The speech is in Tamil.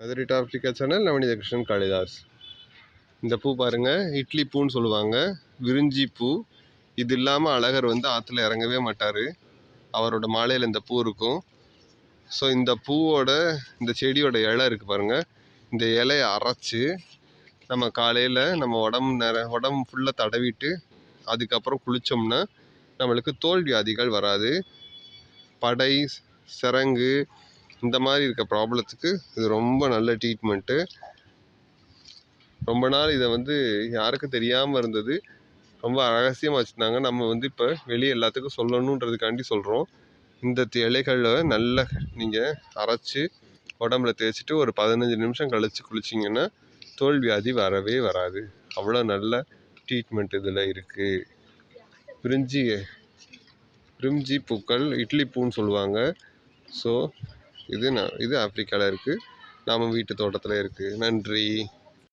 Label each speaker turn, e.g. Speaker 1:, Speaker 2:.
Speaker 1: Madurai Africa channel Navanitha Krishnan Kalidas. இந்த பூ பாருங்க இட்லி பூன்னு சொல்லுவாங்க விரிஞ்சி பூ. இது இல்லாமல் அழகர் வந்து ஆற்றுல இறங்கவே மாட்டார். அவரோட மாலையில் இந்த பூ இருக்கும். ஸோ இந்த பூவோட இந்த செடியோட இலை இருக்குது பாருங்க. இந்த இலையை அரைச்சி நம்ம காலையில் நம்ம உடம்பு நிற உடம்பு ஃபுல்லாக தடவிட்டு அதுக்கப்புறம் குளித்தோம்னா நம்மளுக்கு தோல் வியாதிகள் வராது. படை சிரங்கு இந்த மாதிரி இருக்க ப்ராப்ளத்துக்கு இது ரொம்ப நல்ல ட்ரீட்மெண்ட்டு ரொம்ப நாள் இதை வந்து யாருக்கும் தெரியாமல் இருந்தது. ரொம்ப ரகசியமாக வச்சுருந்தாங்க நம்ம வந்து இப்போ வெளியே எல்லாத்துக்கும் சொல்லணுன்றதுக்காண்டி சொல்கிறோம் இந்த தி- இலைகளை நல்லா நீங்கள் அரைச்சி உடம்புல தேய்ச்சிட்டு ஒரு பதினஞ்சு நிமிஷம் கழித்து குளிச்சிங்கன்னா தோல் வியாதி வரவே வராது. அவ்வளோ நல்ல ட்ரீட்மெண்ட் இதில் இருக்குது பிரிஞ்சி பிரிஞ்சி பூக்கள் இட்லி பூன்னு சொல்லுவாங்க. ஸோ இது நான் இது ஆஃப்ரிக்காவில் இருக்குது நாம் வீட்டு தோட்டத்தில் இருக்குது நன்றி.